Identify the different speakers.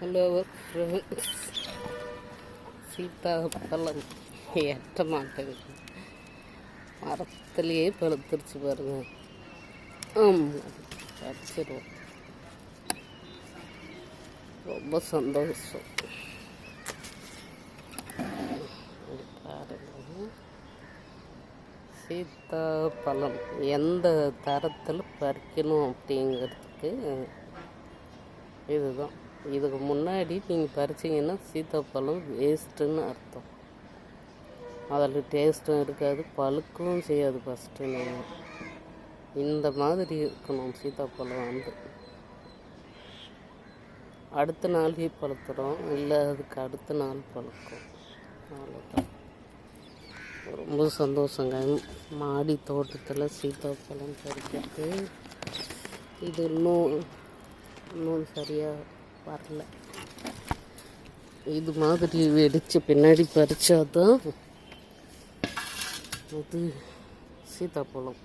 Speaker 1: Hello friends சீத்தாப்பழம் எட்ட மாட்டேங்குது. மரத்துலேயே பழுத்துருச்சு பாருங்க. ஆமாம் பறிச்சிருவோம். ரொம்ப சந்தோஷம். இது பாருங்க. சீத்தாப்பழம் எந்த தரத்தில் பறிக்கணும் அப்படிங்கிறதுக்கு இதுதான். இதுக்கு முன்னாடி நீங்கள் பறிச்சிங்கன்னா சீத்தாப்பழம் வேஸ்ட்டுன்னு அர்த்தம். அதில் டேஸ்ட்டும் இருக்காது பழுக்கவும் செய்யாது ஃபஸ்ட்டு நீங்கள் இந்த மாதிரி இருக்கணும் சீத்தாப்பழம் வந்து. அடுத்த நாளே பழுத்துடும் இல்லை அதுக்கு அடுத்த நாள் பழுக்கும். அவ்வளோதான் ரொம்ப சந்தோஷங்க. மாடி தோட்டத்தில் சீத்தாப்பழம் பறிக்கிறது இது இன்னும் இன்னும் சரியாக வரல. இது மாதிரி வெடித்து பின்னாடி பறிச்சாதான் அது சீதாப்பழம்.